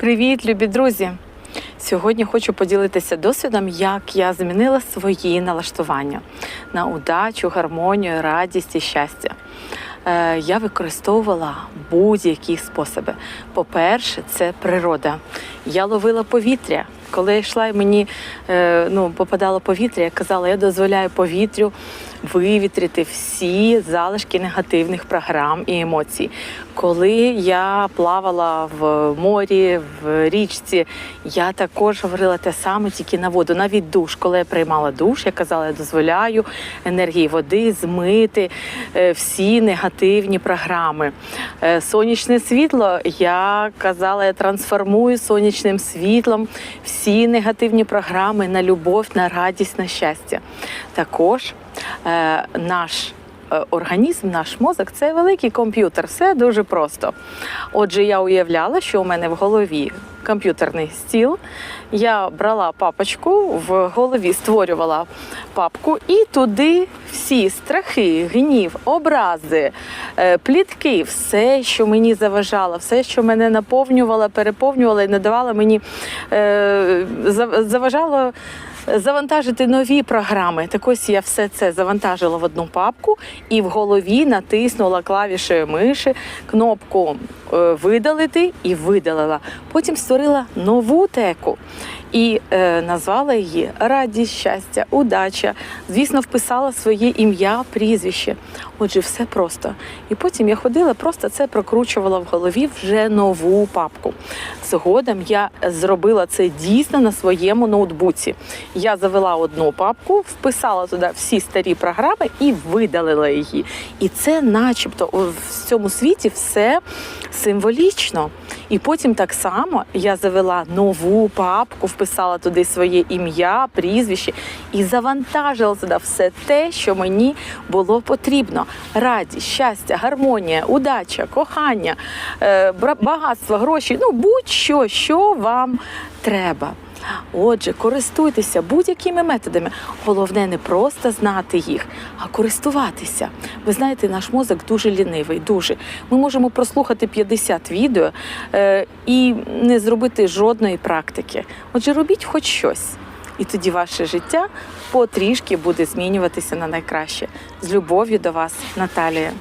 Привіт, любі друзі! Сьогодні хочу поділитися досвідом, як я змінила свої налаштування на удачу, гармонію, радість і щастя. Е, Я використовувала будь-які способи. По-перше, це природа. Я ловила повітря. Коли я йшла і мені е, ну, попадало повітря, я казала, я дозволяю повітрю вивітрити всі залишки негативних програм і емоцій. Коли я плавала в морі, в річці, я також говорила те саме, тільки на воду. Навіть душ, коли я приймала душ, я казала, я дозволяю енергії води змити е, всі негативні програми. Е, Сонячне світло, я казала, я трансформую сонячним світлом всі негативні програми на любов, на радість, на щастя. Також е, наш організм, наш мозок це великий комп'ютер, все дуже просто. Отже, я уявляла, що у мене в голові комп'ютерний стіл. Я брала папочку, в голові створювала папку, і туди всі страхи, гнів, образи, е, плітки, все, що мені заважало, все, що мене наповнювало, переповнювало і не давало мені е, заважало завантажити нові програми. Так ось я все це завантажила в одну папку і в голові натиснула клавішею миші кнопку е, видалити і видалила. Потім створила нову теку і е, назвала її Радість, щастя, удача. Звісно, вписала своє ім'я, прізвище. Отже, все просто. І потім я ходила, просто це прокручувала в голові вже нову папку. Згодом я зробила це дійсно на своєму ноутбуці. Я завела одну папку, вписала туди всі старі програми і видалила її. І це, начебто, в цьому світі все символічно. І потім так само я завела нову папку, вписала туди своє ім'я, прізвище і завантажила туди все те, що мені було потрібно: радість, щастя, гармонія, удача, кохання, е, багатство, гроші ну будь-що, що вам треба. Отже, користуйтеся будь-якими методами. Головне не просто знати їх, а користуватися. Ви знаєте, наш мозок дуже лінивий, дуже. Ми можемо прослухати 50 відео е, і не зробити жодної практики. Отже, робіть хоч щось. І тоді ваше життя потрішки буде змінюватися на найкраще. З любов'ю до вас, Наталія.